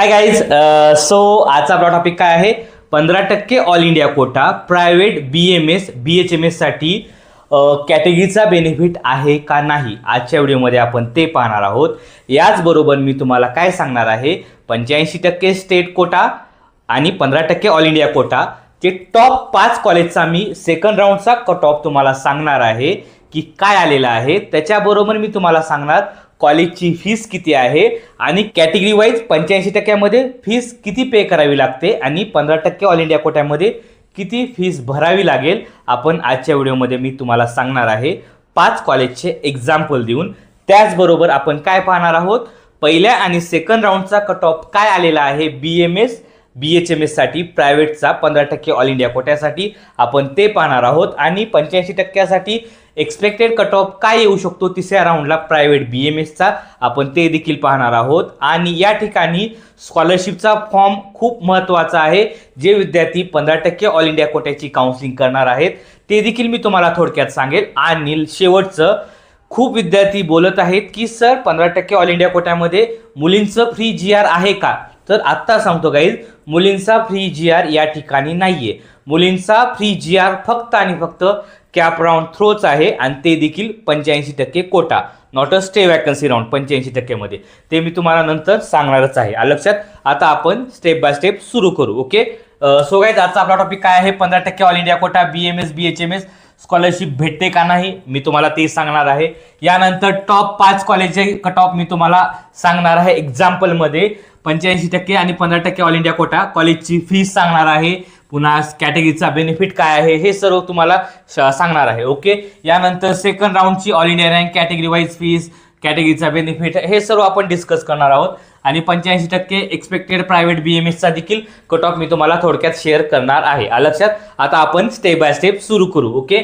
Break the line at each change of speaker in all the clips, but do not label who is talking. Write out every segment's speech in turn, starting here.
Hi guys so आजचा आपला topic काय आहे? पंधरा टक्के all India quota private B M S B H M एससाठी कॅटेगरीचा बेनिफिट आहे का नाही? आजच्या व्हिडिओमध्ये आपण ते पाहणार आहोत. याचबरोबर मी तुम्हाला काय सांगणार आहे? पंच्याऐंशी टक्के स्टेट कोटा आणि पंधरा टक्के ऑल इंडिया कोटा जे टॉप पाच कॉलेजचा मी सेकंड राऊंडचा कट ऑफ तुम्हाला सांगणार आहे की काय आलेलं आहे. त्याच्याबरोबर मी तुम्हाला सांगणार कॉलेजची फीस किती आहे आणि कॅटेगरी वाईज पंच्याऐंशी टक्क्यामध्ये फीस किती पे करावी लागते आणि पंधरा टक्के ऑल इंडिया कोट्यामध्ये किती फीस भरावी लागेल? आपण आजच्या व्हिडिओमध्ये मी तुम्हाला सांगणार आहे. पाच कॉलेजचे एक्झाम्पल देऊन. त्याचबरोबर आपण काय पाहणार आहोत? पहिल्या आणि सेकंड राऊंडचा कट ऑफ काय आलेला आहे? B M S B H M एससाठी प्रायव्हेटचा पंधरा टक्के ऑल इंडिया कोट्यासाठी आपण ते पाहणार आहोत. आणि पंच्याऐंशी टक्क्यासाठी एक्सपेक्टेड कट ऑफ काय येऊ शकतो तिसऱ्या राऊंडला प्रायव्हेट बी एम एसचा आपण ते देखील पाहणार आहोत. आणि या ठिकाणी स्कॉलरशिपचा फॉर्म खूप महत्त्वाचा आहे. जे विद्यार्थी पंधरा टक्के ऑल इंडिया कोट्याची काउन्सिलिंग करणार आहेत ते देखील मी तुम्हाला थोडक्यात सांगेल. आणि शेवटचं खूप विद्यार्थी बोलत आहेत की सर पंधरा टक्के ऑल इंडिया कोट्यामध्ये मुलींचं फ्री जी आर आहे का? तर आत्ता सांगतो गाईज मुलींचा फ्री जी आर या ठिकाणी नाहीये. मुलींचा फ्री जी आर फक्त आणि फक्त कॅप राऊंड थ्रोच आहे आणि ते देखील पंच्याऐंशी टक्के quota. Not a stay vacancy round पंच्याऐंशी टक्क्यामध्ये ते मी तुम्हाला नंतर सांगणारच आहे. लक्षात? आता आपण स्टेप बाय स्टेप सुरू करू ओके सो गाईज आजचा आपला टॉपिक काय आहे? पंधरा टक्के all India quota B M S B H M S scholarship भेटते का नाही? मी तुम्हाला ते सांगणार आहे. यानंतर टॉप पाच कॉलेजचे कट ऑफ मी तुम्हाला सांगणार आहे. एक्झाम्पलमध्ये पंच्याऐंशी टक्के आणि पंधरा टक्के ऑल इंडिया कोटा कॉलेजची फीस सांगणार आहे. पुन्हा कॅटेगरीचा बेनिफिट काय आहे हे सर्व तुम्हाला सांगणार आहे ओके यानंतर second राऊंडची all India rank category wise fees कॅटेगरीचा benefit हे सर्व आपण डिस्कस करणार आहोत. आणि पंच्याऐंशी टक्के एक्सपेक्टेड प्रायव्हेट बी एम एसचा देखील कट ऑफ मी तुम्हाला थोडक्यात शेअर करणार आहे. लक्षात? आता आपण स्टेप बाय स्टेप सुरू करू ओके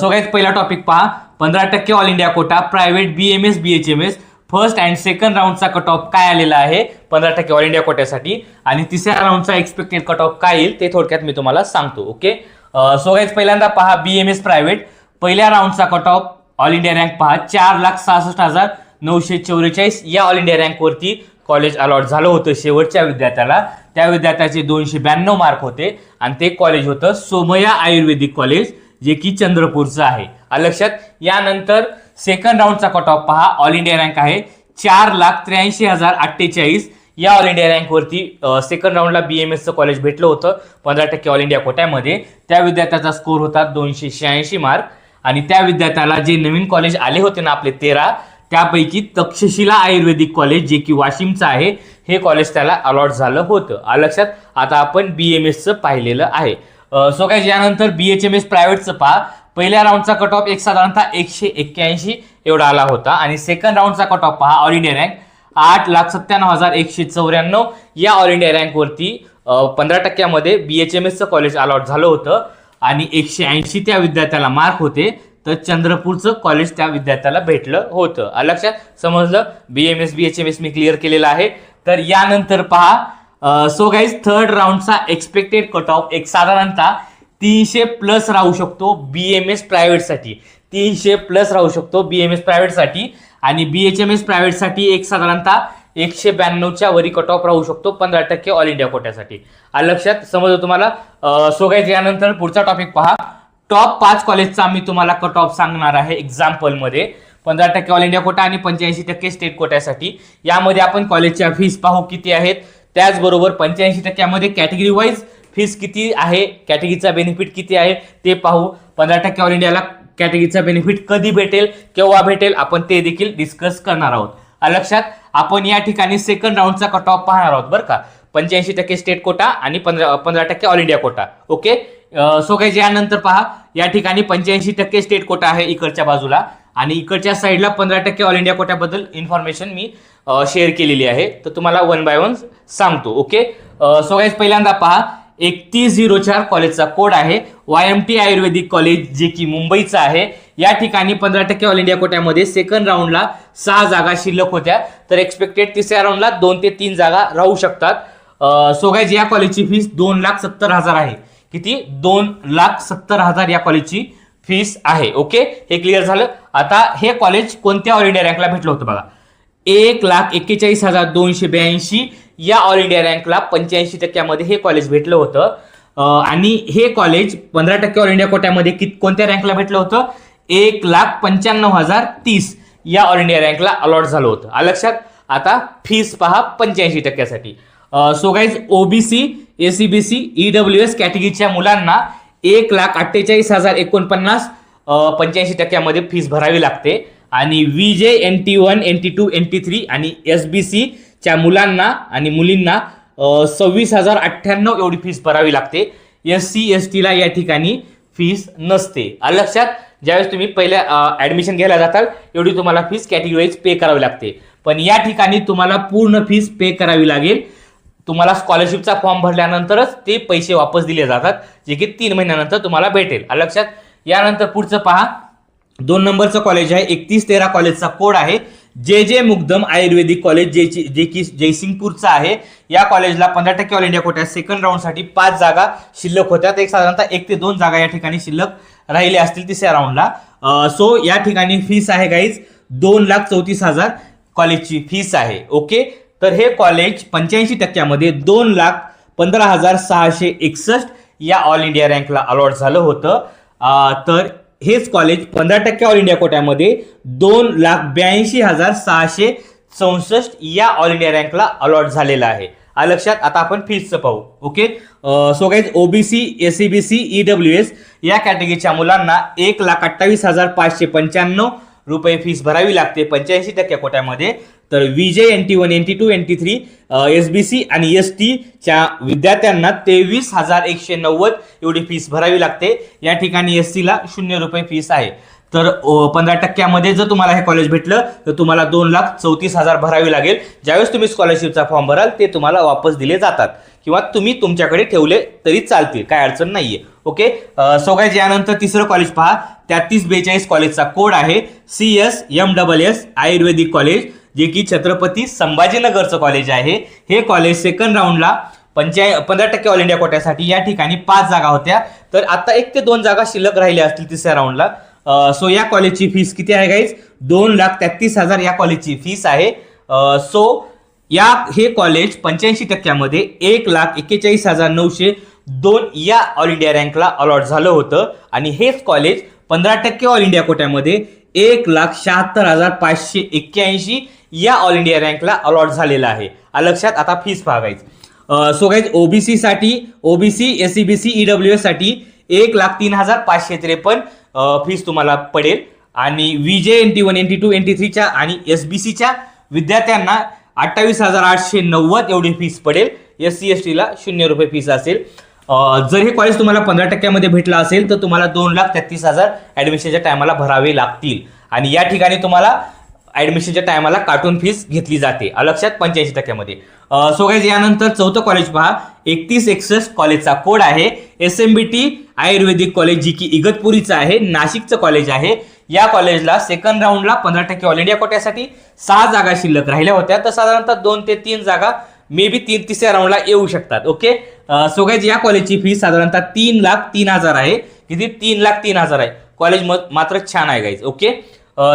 सो गाईज पहिला टॉपिक पहा. पंधरा टक्के all India quota private B M S B H M S first and second राऊंडचा cut off काय आलेला आहे? पंधरा टक्के ऑल इंडिया कोट्यासाठी. आणि तिसऱ्या राऊंडचा एक्सपेक्टेड कट ऑफ काय येईल ते थोडक्यात मी तुम्हाला सांगतो ओके सो गाईज पहिल्यांदा पहा बी एम एस प्रायव्हेट पहिल्या राऊंडचा cut off all India rank पहा. चार लाख सहासष्ट हजार नऊशे चौवेचाळीस या ऑल इंडिया रँकवरती कॉलेज अलॉट झालं होतं शेवटच्या विद्यार्थ्याला. त्या विद्यार्थ्याचे दोनशे ब्याण्णव मार्क होते. आणि ते कॉलेज होतं सोमया आयुर्वेदिक कॉलेज जे की चंद्रपूरचं आहे. लक्षात? यानंतर सेकंड राऊंडचा कट ऑफ पहा. ऑल इंडिया रँक आहे. चार लाख त्र्याऐंशी हजार अठ्ठेचाळीस. या ऑल इंडिया रँकवरती सेकंड राऊंडला बी एम एसचं कॉलेज भेटलं होतं. पंधरा टक्के ऑल इंडिया कोट्यामध्ये. त्या विद्यार्थ्याचा स्कोर होता दोनशे शहाऐंशी मार्क आणि त्या विद्यार्थ्याला जे नवीन कॉलेज आले होते ना आपले तेरा त्यापैकी तक्षशिला आयुर्वेदिक कॉलेज जे की वाशिमचं आहे हे कॉलेज त्याला अलॉट झालं होतं. लक्षात? आता आपण बी एम एसचं पाहिलेलं आहे. सो काय यानंतर बी एच एम एस प्रायव्हेटचं पहा. पहिल्या राऊंडचा कट ऑफ एक साधारणतः एकशे एक्क्याऐंशी एवढा आला होता. आणि सेकंड राऊंडचा कट ऑफ पहा ऑल इंडिया रँक आठ लाख सत्त्याण्णव हजार एकशे चौऱ्याण्णव. या ऑल इंडिया रँकवरती पंधरा टक्क्यामध्ये बी एच एम एसचं कॉलेज अलॉट झालं होतं. आणि एकशे ऐंशी त्या विद्यार्थ्याला मार्क होते. तर चंद्रपूरचं कॉलेज त्या विद्यार्थ्याला भेटलं होतं. लक्षात समजलं? B M S B H M S मी क्लिअर केलेलं आहे. तर यानंतर पहा सो गाईज थर्ड राऊंडचा एक्सपेक्टेड कट ऑफ एक साधारणतः तीनशे प्लस राहू शकतो बी एम एस प्रायव्हेटसाठी तीनशे प्लस राहू शकतो बी एम एस प्रायव्हेटसाठी आणि बी एच एम एस प्रायव्हेटसाठी एक साधारणतः एकशे ब्याण्णवच्या वरी कट ऑफ राहू शकतो पंधरा टक्के ऑल इंडिया कोट्यासाठी. लक्षात समजलं तुम्हाला? सो यानंतर पुढचा टॉपिक पहा. टॉप पाच कॉलेजचा आम्ही तुम्हाला कट ऑफ सांगणार आहे एक्झाम्पलमध्ये पंधरा टक्के ऑल इंडिया कोटा आणि पंच्याऐंशी टक्के स्टेट कोट्यासाठी. यामध्ये आपण कॉलेजच्या फीस पाहू किती आहेत. त्याचबरोबर पंच्याऐंशी टक्क्यामध्ये कॅटेगरी वाईज फीस किती आहे कॅटेगरीचा बेनिफिट किती आहे ते पाहू. पंधरा टक्के ऑल इंडियाला कॅटेगरीचा बेनिफिट कधी भेटेल केव्हा भेटेल आपण ते देखील डिस्कस करणार आहोत. लक्षात आपण या ठिकाणी सेकंड राऊंडचा कट ऑफ पाहणार आहोत बरं का. पंच्याऐंशी टक्के स्टेट कोटा आणि पंधरा पंधरा टक्के all India quota okay so काय यानंतर पहा या ठिकाणी पंच्याऐंशी टक्के स्टेट कोटा आहे इकडच्या बाजूला. आणि इकडच्या साईडला पंधरा टक्के ऑल इंडिया कोट्याबद्दल इन्फॉर्मेशन मी शेअर केलेली आहे. तर तुम्हाला वन बाय वन सांगतो. ओके सो गाईज पहिल्यांदा पहा एकतीस झिरो चार कॉलेजचा कोड आहे. Y M T Ayurvedic college जे की मुंबईचं आहे. या ठिकाणी पंधरा टक्के ऑल इंडिया कोट्यामध्ये सेकंड राऊंडला सहा जागा शिल्लक होत्या. तर एक्सपेक्टेड तिसऱ्या राऊंडला दोन ते तीन जागा राहू शकतात. सोगायची या कॉलेजची फीस दोन लाख सत्तर हजार आहे. किती? दोन लाख सत्तर हजार या कॉलेजची फीस आहे. ओके हे क्लिअर झालं? आता हे कॉलेज कोणत्या ऑल इंडिया रँकला भेटलं होतं बघा? एक लाख एक्केचाळीस हजार दोनशे ब्याऐंशी या ऑल इंडिया रँकला पंच्याऐंशी टक्क्यामध्ये हे कॉलेज भेटलं होतं. आणि हे कॉलेज पंधरा टक्के ऑल इंडिया कोट्यामध्ये कित कोणत्या रँकला भेटलं होतं? एक लाख पंच्याण्णव हजार तीस या ऑल इंडिया रँकला अलॉट झालं होतं. आ लक्षात? आता फीस पहा पंच्याऐंशी टक्क्यासाठी. So guys OBC SEBC E W S कॅटेगरीच्या मुलांना एक लाख अठ्ठेचाळीस हजार एकोणपन्नास पंच्याऐंशी टक्क्यामध्ये फीस भरावी लागते. आणि V J N T one N T two N T three आणि एस बी सी च्या मुलांना आणि मुलींना सव्वीस हजार अठ्ठ्याण्णव एवढी फीस भरावी लागते. एस सी एस टीला या ठिकाणी फीस नसते. लक्षात ज्यावेळेस तुम्ही पहिल्या ॲडमिशन घ्यायला जाताल एवढी तुम्हाला फीस कॅटेगरीज पे करावी लागते. पण या ठिकाणी तुम्हाला पूर्ण फीस पे करावी लागेल. तुम्हाला स्कॉलरशिपचा फॉर्म भरल्यानंतरच ते पैसे वापस दिले जातात जे की तीन महिन्यानंतर तुम्हाला भेटेल. लक्षात यानंतर पुढचं पहा. दोन नंबरचं कॉलेज आहे एकतीस तेरा कॉलेजचा कोड आहे. जे जे मुग्धम आयुर्वेदिक कॉलेज जे जे की जयसिंगपूरचं आहे या कॉलेजला पंधरा टक्के ऑल इंडिया कोट्यात सेकंड राऊंडसाठी पाच जागा शिल्लक होत्या एक साधारणतः एक ते दोन जागा या ठिकाणी शिल्लक राहिल्या असतील तिसऱ्या राऊंडला सो या ठिकाणी फीस आहे गाईज दोन लाख चौतीस हजार कॉलेजची फीस आहे. ओके तर हे कॉलेज पंच्याऐंशी टक्क्यामध्ये दोन लाख पंधरा हजार सहाशे एकसष्ट या ऑल इंडिया रँकला अलॉट झालं होतं. तर हेच कॉलेज पंधरा टक्के ऑल इंडिया कोट्यामध्ये दोन लाख ब्याऐंशी हजार सहाशे चौसष्ट या ऑल इंडिया रँकला अलॉट झालेला आहे. आ लक्षात आता आपण फीजचं पाहू. Okay so guys OBC S C B C E W S या कॅटेगरीच्या मुलांना एक लाख अठ्ठावीस हजार पाचशे पंच्याण्णव रुपये फीस भरावी लागते पंच्याऐंशी टक्के कोट्यामध्ये. तर VJ N T one N T two N T three S B C आणि एस टीच्या विद्यार्थ्यांना तेवीस हजार एकशे नव्वद एवढी फीस भरावी लागते. या ठिकाणी एस सीला शून्य रुपये फीस आहे. तर पंधरा टक्क्यामध्ये जर तुम्हाला हे कॉलेज भेटलं तर तुम्हाला दोन लाख चौतीस हजार भरावी लागेल. ज्यावेळेस तुम्ही स्कॉलरशिपचा फॉर्म भराल ते तुम्हाला वापस दिले जातात. किंवा तुम्ही तुमच्याकडे ठेवले तरी चालतील काय अडचण नाही आहे ओके सो गाईज यानंतर तिसरं कॉलेज पहा. तेहतीस बेचाळीस कॉलेजचा कोड आहे C S M double S Ayurvedic college जे की छत्रपती संभाजीनगरचं कॉलेज आहे. हे कॉलेज सेकंड राऊंडला पंचाय पंधरा टक्के ऑल इंडिया कोट्यासाठी या ठिकाणी पाच जागा होत्या. तर आता एक ते दोन जागा शिल्लक राहिल्या असतील तिसऱ्या राऊंडला सो uh, या कॉलेजची फीस किती आहे गाईज दोन लाख तेहतीस हजार या कॉलेजची फीस आहे. Uh, सो या हे कॉलेज पंच्याऐंशी टक्क्यामध्ये एक लाख एक्केचाळीस हजार नऊशे दोन या ऑल इंडिया रँकला अलॉट झालं होतं. आणि हेच कॉलेज पंधरा टक्के ऑल इंडिया कोट्यामध्ये एक लाख शहात्तर हजार पाचशे एक्क्याऐंशी या ऑल इंडिया रँकला अलॉट झालेला आहे. लक्षात आता फीस पाहायचं so guys ओबीसीसाठी OBC S C B C E W एससाठी एक लाख तीन हजार पाचशे त्रेपन्न फीस तुम्हाला पडेल. आणि VJ N T one N T two N T थ्रीच्या आणि एस बी सीच्या विद्यार्थ्यांना अठ्ठावीस हजार आठशे नव्वद एवढी फीस पडेल. एस सी एस टीला शून्य रुपये फीस असेल. जर हे कॉलेज तुम्हाला पंधरा टक्क्यामध्ये भेटलं असेल तर तुम्हाला दोन लाख तेहतीस हजार ॲडमिशनच्या टायमाला भरावे लागतील. आणि या ठिकाणी तुम्हाला ॲडमिशनच्या टायमाला कार्टून फीस घेतली जाते. अलक्षात लक्षात पंच्याऐंशी टक्क्यामध्ये. सो गाईज यानंतर चौथं कॉलेज पहा. एकतीस एकसष्ट कॉलेजचा कोड आहे. S M B T Ayurvedic college जी की इगतपुरीचं आहे. नाशिकचं कॉलेज आहे. या कॉलेजला सेकंड राऊंडला पंधरा टक्के ऑल इंडिया कोट्यासाठी सहा जागा शिल्लक राहिल्या होत्या. तर साधारणतः दोन ते तीन जागा मे बी तीन तिसऱ्या राऊंडला येऊ शकतात. ओके सो गाईज या कॉलेजची फी साधारणतः तीन लाख तीन हजार आहे. किती? तीन लाख तीन हजार आहे. कॉलेज मात्र छान आहे गाईज ओके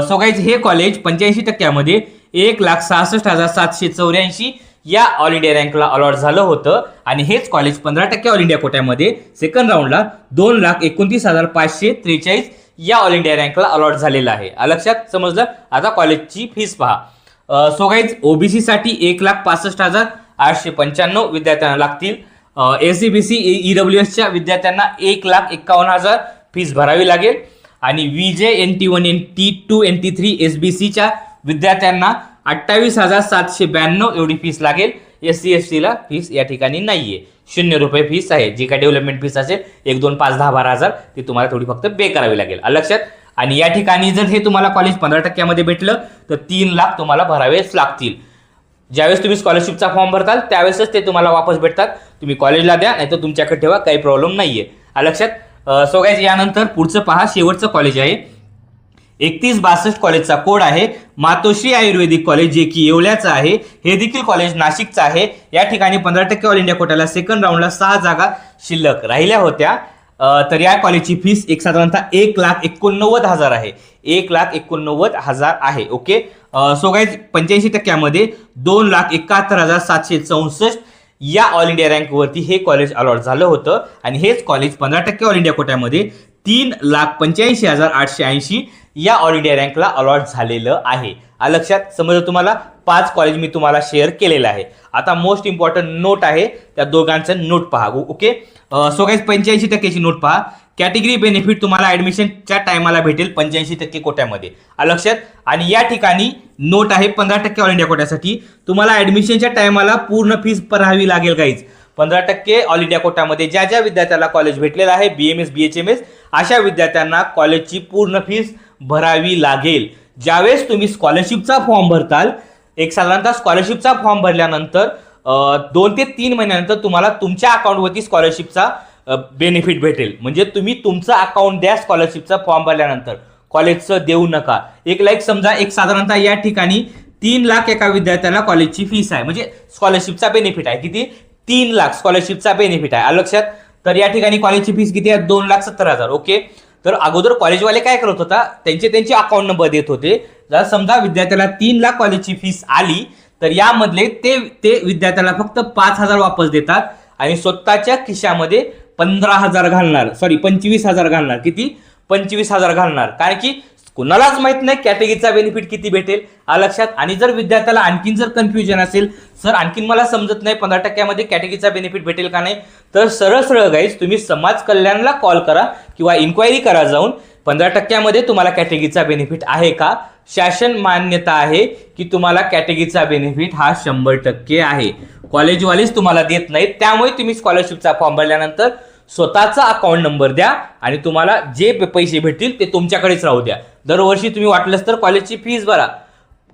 सो गाईज हे कॉलेज पंच्याऐंशी टक्क्यामध्ये एक लाख सहासष्ट हजार सातशे चौऱ्याऐंशी या ऑल इंडिया रँकला अलॉट झालं होतं. आणि हेच कॉलेज पंधरा टक्के ऑल इंडिया कोट्यामध्ये सेकंड राऊंडला दोन लाख एकोणतीस हजार पाचशे त्रेचाळीस या ऑल इंडिया रँकला अलॉट झालेला आहे. लक्षात? समजलं? आता कॉलेजची फीस पहा. सो गाईज ओबीसी एक लाख पासष्ट हजार आठशे पंच्याण्णव विद्यार्थ्यांना लागतील. S C B C EW एसच्या विद्यार्थ्यांना एक लाख एकावन्न हजार फीस भरावी लागेल. आणि VJ N T one N T two N T three S B सीच्या विद्यार्थ्यांना अठ्ठावीस हजार सातशे ब्याण्णव एवढी फीस लागेल. एस सी एस टीला फीस या ठिकाणी नाही आहे शून्य रुपये फीस आहे. जी काय डेव्हलपमेंट फीस असेल एक दोन पाच दहा बारा हजार ती तुम्हाला थोडी फक्त पे करावी लागेल. लक्षात? आणि या ठिकाणी जर हे तुम्हाला कॉलेज पंधरा टक्क्यामध्ये भेटलं तर तीन लाख तुम्हाला भरावेच लागतील. ज्यावेळेस तुम्ही स्कॉलरशिपचा फॉर्म भरताल त्यावेळेसच ते तुम्हाला वापस भेटतात. तुम्ही कॉलेजला द्या नाही तर तुमच्याकडे ठेवा काही प्रॉब्लेम नाही आ लक्षात? सो गाईज यानंतर पुढचं पहा शेवटचं कॉलेज आहे. एकतीस बासष्ट कॉलेजचा कोड आहे. मातोश्री आयुर्वेदिक कॉलेज जे की येवल्याचं आहे. हे देखील कॉलेज नाशिकचं आहे. या ठिकाणी पंधरा टक्के ऑल इंडिया कोटाला सेकंड राऊंडला सहा जागा शिल्लक राहिल्या होत्या. तर या कॉलेजची फीस एक साधारणतः एक लाख एकोणनव्वद हजार आहे. एक लाख एकोणनव्वद हजार आहे ओके सो गाईज पंच्याऐंशी टक्क्यामध्ये दोन लाख एकाहत्तर हजार सातशे चौसष्ट या ऑल इंडिया रँकवरती हे कॉलेज अलॉट झालं होतं. आणि हेच कॉलेज पंधरा टक्के ऑल इंडिया कोट्यामध्ये तीन लाख पंच्याऐंशी हजार आठशे ऐंशी या ऑल इंडिया रँकला अलॉट झालेलं आहे. लक्षात समजा तुम्हाला? पाच कॉलेज मी तुम्हाला शेअर केलेलं आहे. आता मोस्ट इम्पॉर्टंट नोट आहे त्या दोघांचं नोट पहा. ओके सो काही पंच्याऐंशी टक्क्याची नोट पहा. कॅटेगरी बेनिफिट तुम्हाला ॲडमिशनच्या टायमाला भेटेल पंच्याऐंशी टक्के कोट्यामध्ये. लक्षात? आणि या ठिकाणी नोट आहे पंधरा टक्के ऑल इंडिया कोट्यासाठी. तुम्हाला ॲडमिशनच्या टायमाला पूर्ण फीस भरावी लागेल काहीच पंधरा टक्के ऑल इंडिया कोट्यामध्ये ज्या ज्या विद्यार्थ्याला कॉलेज भेटलेलं आहे B M S B H M S अशा विद्यार्थ्यांना कॉलेजची पूर्ण फीस भरावी लागेल. ज्यावेळेस तुम्ही स्कॉलरशिपचा फॉर्म भरताल एक साधारणतः स्कॉलरशिपचा फॉर्म भरल्यानंतर दोन ते तीन महिन्यानंतर तुम्हाला तुमच्या अकाउंटवरती स्कॉलरशिपचा बेनिफिट भेटेल. म्हणजे तुम्ही तुमचं अकाउंट द्या स्कॉलरशिपचा फॉर्म भरल्यानंतर. कॉलेजचं देऊ नका. एक लाईक समजा एक साधारणतः या ठिकाणी तीन लाख एका विद्यार्थ्याला कॉलेजची फीस आहे. म्हणजे स्कॉलरशिपचा बेनिफिट आहे. किती? तीन लाख. स्कॉलरशिपचा बेनिफिट आहे. लक्षात? तर या ठिकाणी कॉलेजची फीस किती आहे दोन लाख सत्तर हजार. ओके? तर अगोदर कॉलेजवाले काय करत होता? त्यांचे त्यांचे अकाउंट नंबर देत होते. जर समजा विद्यार्थ्याला तीन लाख कॉलेजची फीस आली तर यामधले ते ते विद्यार्थ्याला फक्त पाच हजार वापस देतात आणि स्वतःच्या खिशामध्ये पंधरा हजार घालणार सॉरी पंचवीस हजार घालणार. किती? पंचवीस हजार घालणार. कारण की कुणालाच माहीत नाही कॅटेगरीचा बेनिफिट किती भेटेल. आ लक्षात. आणि जर विद्यार्थ्याला आणखीन जर कन्फ्युजन असेल सर आणखीन मला समजत नाही पंधरा टक्क्यामध्ये कॅटेगरीचा बेनिफिट भेटेल का नाही तर सरळ सरळ गाईज तुम्ही समाज कल्याणला कॉल करा किंवा इन्क्वायरी करा जाऊन पंधरा टक्क्यामध्ये तुम्हाला कॅटेगरीचा बेनिफिट आहे का? शासन मान्यता आहे की तुम्हाला कॅटेगरीचा बेनिफिट हा शंभर टक्के आहे. कॉलेजवालेच तुम्हाला देत नाहीत. त्यामुळे तुम्ही स्कॉलरशिपचा फॉर्म भरल्यानंतर स्वतःचा अकाउंट नंबर द्या आणि तुम्हाला जे पैसे भेटतील ते तुमच्याकडेच राहू द्या. दरवर्षी तुम्ही वाटलंच तर कॉलेजची फीज भरा.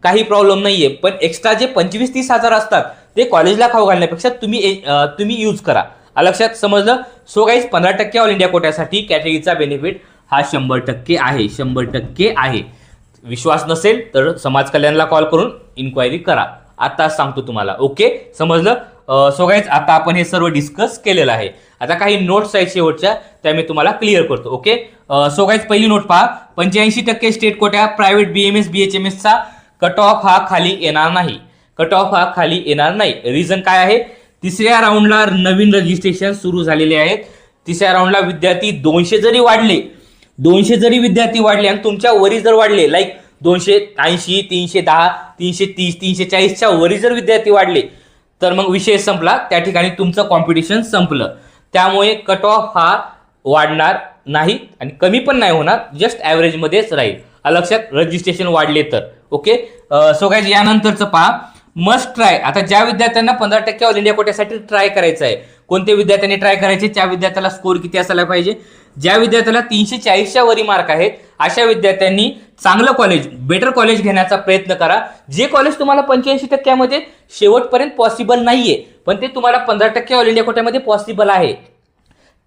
काही प्रॉब्लेम नाही आहे पण एक्स्ट्रा जे पंचवीस तीस हजार असतात ते कॉलेजला खाऊ घालण्यापेक्षा तुम्ही ए- तुम्ही यूज करा. आ लक्षात समजलं? सो काहीच पंधरा टक्के ऑल इंडिया कोट्यासाठी कॅटेगरीचा बेनिफिट हा शंभर टक्के आहे. शंभर टक्के आहे. विश्वास नसेल तर समाज कल्याणला कॉल करून इन्क्वायरी करा. आता सांगतो तुम्हाला. ओके समजलं? सो गाईज आता आपण हे सर्व डिस्कस केलेलं आहे. आता काही नोट्स आहेत शेवटच्या त्या मी तुम्हाला क्लिअर करतो ओके सो गाईज पहिली नोट पहा. पंच्याऐंशी टक्के स्टेट कोट्या private B M S B H M एसचा cut off हा खाली येणार नाही. कट ऑफ हा खाली येणार नाही. रिझन काय आहे? तिसऱ्या राऊंडला नवीन रजिस्ट्रेशन सुरू झालेले आहेत. तिसऱ्या राऊंडला विद्यार्थी दोनशे जरी वाढले दोनशे जरी विद्यार्थी वाढले आणि तुमच्या वरी जर वाढले लाईक दोनशे ऐंशी तीनशे दहा तीनशे तीस तीनशे चाळीसच्या वरी जर विद्यार्थी वाढले तर मग विषय संपला. त्या ठिकाणी तुमचं कॉम्पिटिशन संपलं. त्यामुळे कट ऑफ हा वाढणार नाही आणि कमी पण नाही होणार जस्ट ॲव्हरेजमध्येच राहील. आ लक्षात रजिस्ट्रेशन वाढले तर. ओके सो काय यानंतरचं पहा. मस्ट ट्राय आता ज्या विद्यार्थ्यांना पंधरा टक्के ऑल इंडिया कोट्यासाठी ट्राय करायचं आहे कोणत्या विद्यार्थ्यांनी ट्राय करायचे? त्या विद्यार्थ्याला स्कोर किती असायला पाहिजे? ज्या विद्यार्थ्याला तीनशे चाळीसच्या वरी मार्क आहेत अशा विद्यार्थ्यांनी चांगलं कॉलेज बेटर कॉलेज घेण्याचा प्रयत्न करा. जे कॉलेज तुम्हाला पंच्याऐंशी टक्क्यामध्ये शेवटपर्यंत पॉसिबल नाहीये पण ते तुम्हाला पंधरा टक्के ऑल इंडिया कोट्यामध्ये पॉसिबल आहे.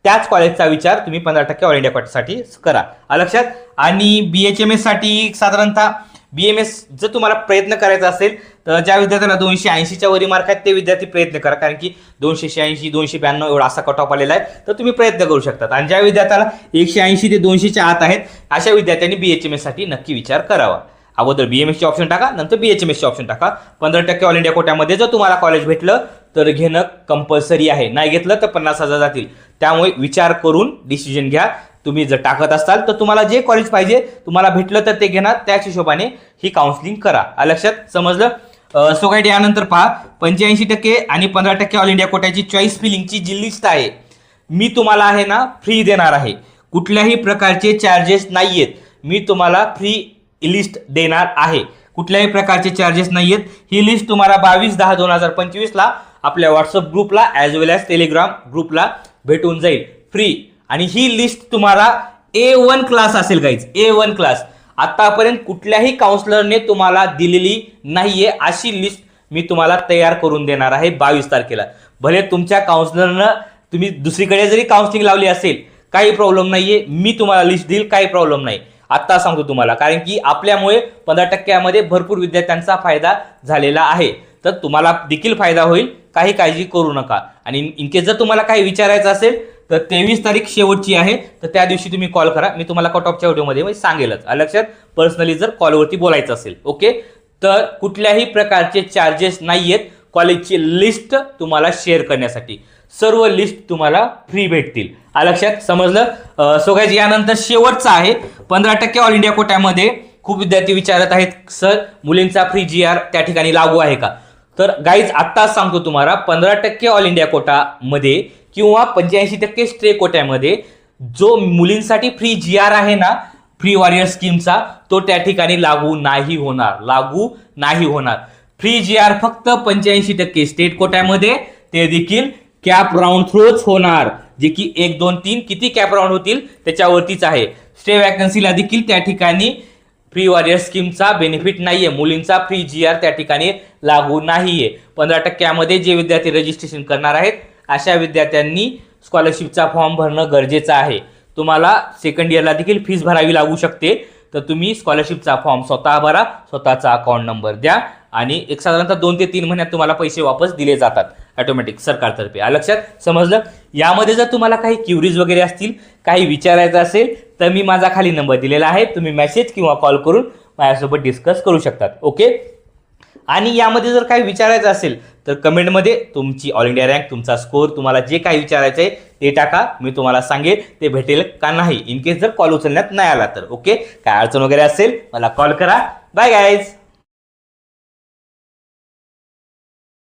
त्याच कॉलेजचा विचार तुम्ही पंधरा टक्के ऑल इंडिया कोट्यासाठी करा. लक्षात? आणि बी एच एम एससाठी साधारणतः बी एम एस जर तुम्हाला प्रयत्न करायचा असेल तर ज्या विद्यार्थ्यांना दोनशे ऐंशीच्या वरी मार्क आहेत ते विद्यार्थी प्रयत्न करा. कारण की दोनशे शहाऐंशी दोनशे ब्याण्णव एवढा असा कट ऑफ आलेला आहे तर तुम्ही प्रयत्न करू शकतात आणि ज्या विद्यार्थ्याला एकशे ऐंशी ते दोनशेच्या आत आहेत अशा विद्यार्थ्यांनी बी एच एम एससाठी नक्की विचार करावा. अगोदर बी एम एसचे ऑप्शन टाका नंतर बी एच एम एसचे ऑप्शन टाका. पंधरा टक्के ऑल इंडिया कोट्यामध्ये जर तुम्हाला कॉलेज भेटलं तर घेणं कंपल्सरी आहे. नाही घेतलं तर पन्नास हजार जातील. त्यामुळे विचार करून डिसिजन घ्या. तुम्ही जर टाकत असाल तर तुम्हाला जे कॉलेज पाहिजे तुम्हाला भेटलं तर ते घेणार. त्याच हिशोबाने ही काउन्सिलिंग करा. लक्षात? समजलं? सो काय यानंतर पहा. पंच्याऐंशी टक्के आणि पंधरा टक्के ऑल इंडिया कोट्याची चॉईस फिलिंगची जी लिस्ट आहे मी तुम्हाला आहे ना फ्री देणार आहे. कुठल्याही प्रकारचे चार्जेस नाही आहेत मी तुम्हाला फ्री लिस्ट देणार आहे. कुठल्याही प्रकारचे चार्जेस नाही आहेत ही लिस्ट तुम्हाला बावीस दहा दोन हजार पंचवीसला आपल्या व्हॉट्सअप ग्रुपला ॲज वेल ॲज टेलिग्राम ग्रुपला भेटून जाईल. फ्री आणि ही लिस्ट तुम्हाला ए वन क्लास असेल काहीच ए वन क्लास आतापर्यंत कुठल्याही काउन्सलरने तुम्हाला दिलेली नाहीये अशी लिस्ट मी तुम्हाला तयार करून देणार आहे बावीस तारखेला. भले तुमच्या काउन्सलरनं तुम्ही दुसरीकडे जरी काउन्सिलिंग लावली असेल काही प्रॉब्लेम नाहीये. मी तुम्हाला लिस्ट देईल काही प्रॉब्लेम नाही. आत्ता सांगतो तुम्हाला कारण की आपल्यामुळे पंधरा टक्क्यामध्ये भरपूर विद्यार्थ्यांचा फायदा झालेला आहे. तर तुम्हाला देखील फायदा होईल. काही काळजी करू नका. आणि इनकेस जर तुम्हाला काही विचारायचं असेल तर तेवीस तारीख शेवटची आहे. तर त्या दिवशी तुम्ही कॉल करा. मी तुम्हाला कट ऑफच्या व्हिडिओमध्ये सांगेलच. लक्षात पर्सनली जर कॉलवरती बोलायचं असेल ओके तर कुठल्याही प्रकारचे चार्जेस नाही आहेत. कॉलेजची लिस्ट तुम्हाला शेअर करण्यासाठी. सर्व लिस्ट तुम्हाला फ्री भेटतील. आ लक्षात समजलं? सो यानंतर शेवटचं आहे. पंधरा टक्के ऑल इंडिया कोट्यामध्ये खूप विद्यार्थी विचारत आहेत सर मुलींचा फ्री जी आर त्या ठिकाणी लागू आहे का? तर गाईज आत्ताच सांगतो तुम्हाला पंधरा टक्के ऑल इंडिया कोटामध्ये किंवा पंच्याऐंशी टक्के स्ट्रे कोट्यामध्ये जो मुलींसाठी फ्री जी आर आहे ना फ्री वॉरियर स्कीमचा तो त्या ठिकाणी लागू नाही होणार लागू नाही होणार. फ्री जी आर फक्त पंच्याऐंशी टक्के स्टेट कोट्यामध्ये ते देखील कॅप राऊंड थ्रूच होणार. जे की एक दोन तीन किती कॅप राऊंड होतील त्याच्यावरतीच आहे. स्टे वॅकन्सीला देखील त्या ठिकाणी फ्री वॉरियर स्कीमचा बेनिफिट नाहीये. मुलींचा फ्री जी आर त्या ठिकाणी लागू नाहीये. पंधरा टक्क्यामध्ये जे विद्यार्थी रजिस्ट्रेशन करणार आहेत अशा विद्यार्थ्यांनी स्कॉलरशिपचा फॉर्म भरणं गरजेचं आहे. तुम्हाला सेकंड इयरला देखील फीस भरावी लागू शकते. तर तुम्ही स्कॉलरशिपचा फॉर्म स्वतः भरा. स्वतःचा अकाउंट नंबर द्या. आणि एक साधारणतः दोन ते तीन महिन्यात तुम्हाला पैसे वापस दिले जातात. ऑटोमॅटिक सरकारतर्फे. आ लक्षात? समजलं? यामध्ये जर तुम्हाला काही क्युरीज वगैरे असतील काही विचारायचं असेल तर मी माझा खाली नंबर दिलेला आहे. तुम्ही मेसेज किंवा कॉल करून माझ्यासोबत डिस्कस करू शकतात. ओके आणि यामध्ये जर काही विचारायचं असेल तर कमेंटमध्ये तुमची ऑल इंडिया रँक तुमचा स्कोर तुम्हाला जे काही विचारायचं आहे ते टाका. मी तुम्हाला सांगेल ते भेटेल का नाही. इन केस जर कॉल उचलण्यात नाही आला तर. ओके काय अडचण वगैरे असेल मला कॉल करा. Bye guys